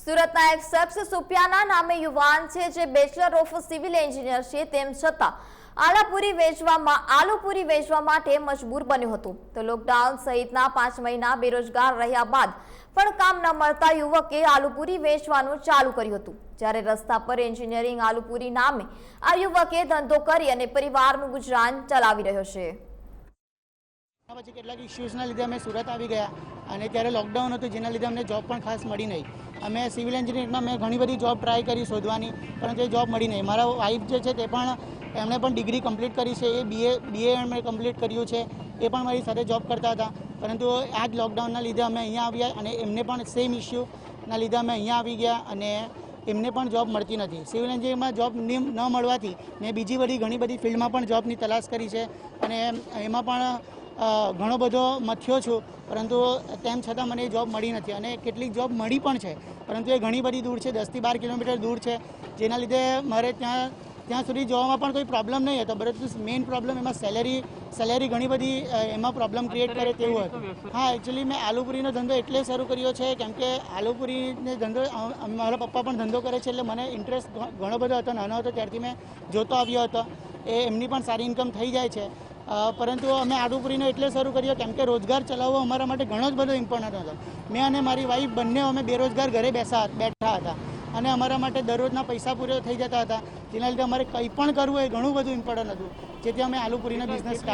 સુરતના એક શખ્સ સુપિયાના નામે યુવાન છે જે બેચલર ઓફ સિવિલ એન્જિનિયર છે, તેમ છતાં આલાપુરી વેચવામાં, આલુપુરી વેચવા માટે મજબૂર બન્યું હતું. તો લોકડાઉન સહિતના પાંચ મહિના બેરોજગાર રહ્યા બાદ પણ કામ ન મળતા યુવકે આલુપુરી વેચવાનું ચાલુ કર્યું હતું. જ્યારે રસ્તા પર એન્જિનિયરિંગ આલુપુરી નામે આ યુવકે ધંધો કરી અને પરિવારનું ગુજરાન ચલાવી રહ્યો છે. પછી કેટલાક ઇસ્યુઝના લીધે અમે સુરત આવી ગયા અને ત્યારે લોકડાઉન હતું, જેના લીધે અમને જોબ પણ ખાસ મળી નહીં. અમે સિવિલ એન્જિનિયરિંગમાં મેં ઘણી બધી જોબ ટ્રાય કરી શોધવાની પરંતુ એ જોબ મળી નહીં. મારા વાઈફ જે છે તે પણ એમણે પણ ડિગ્રી કમ્પ્લીટ કરી છે, એ બીએ બીએ એમણે કમ્પ્લીટ કર્યું છે, એ પણ મારી સાથે જોબ કરતા હતા. પરંતુ આ જ લોકડાઉનના લીધે અમે અહીંયા આવ્યા અને એમને પણ સેમ ઇસ્યુના લીધે અમે અહીંયા આવી ગયા અને એમને પણ જોબ મળતી નથી. સિવિલ એન્જિનિયરિંગમાં જોબ ન મળવાથી મેં બીજી બધી ઘણી બધી ફિલ્ડમાં પણ જોબની તલાશ કરી છે અને એમાં પણ ઘણો બધો મથ્યો છું પરંતુ તેમ છતાં મને એ જોબ મળી નથી અને કેટલીક જોબ મળી પણ છે. પરંતુ એ ઘણી બધી દૂર છે દસથી બાર કિલોમીટર દૂર છે. જેના લીધે મારે ત્યાં ત્યાં સુધી જવામાં પણ કોઈ પ્રોબ્લેમ નહીં હતો પરંતુ મેઇન પ્રોબ્લેમ એમાં સેલેરી સેલેરી ઘણી બધી એમાં પ્રોબ્લેમ ક્રિએટ કરે તેવું હતું. હા એકચ્યુઅલી મેં આલુપુરીનો ધંધો એટલે શરૂ કર્યો છે કેમ કે આલુપુરીને ધંધો મારા પપ્પા પણ ધંધો કરે છે એટલે મને ઇન્ટરેસ્ટ ઘણો બધો હતો નાનો હતો ત્યારથી મેં જોતો આવ્યો હતો. એ એમની પણ સારી ઇન્કમ થઈ જાય છે. પરંતુ અમે આલુપુરીનો એટલે શરૂ કર્યો કેમ કે રોજગાર ચલાવવો અમારા માટે ઘણો જ બધો ઇમ્પોર્ટન્ટ હતો. મેં અને મારી વાઈફ બંને અમે બેરોજગાર ઘરે બેસા, બેઠા હતા. અને અમારા માટે દરરોજના પૈસા પૂરા થઈ જતા હતા. જેના લીધે અમારે કંઈ પણ કરવું એ ઘણું બધું ઇમ્પોર્ટન્ટ હતું. જેથી અમે આલુપુરીનો બિઝનેસ સ્ટાર્ટ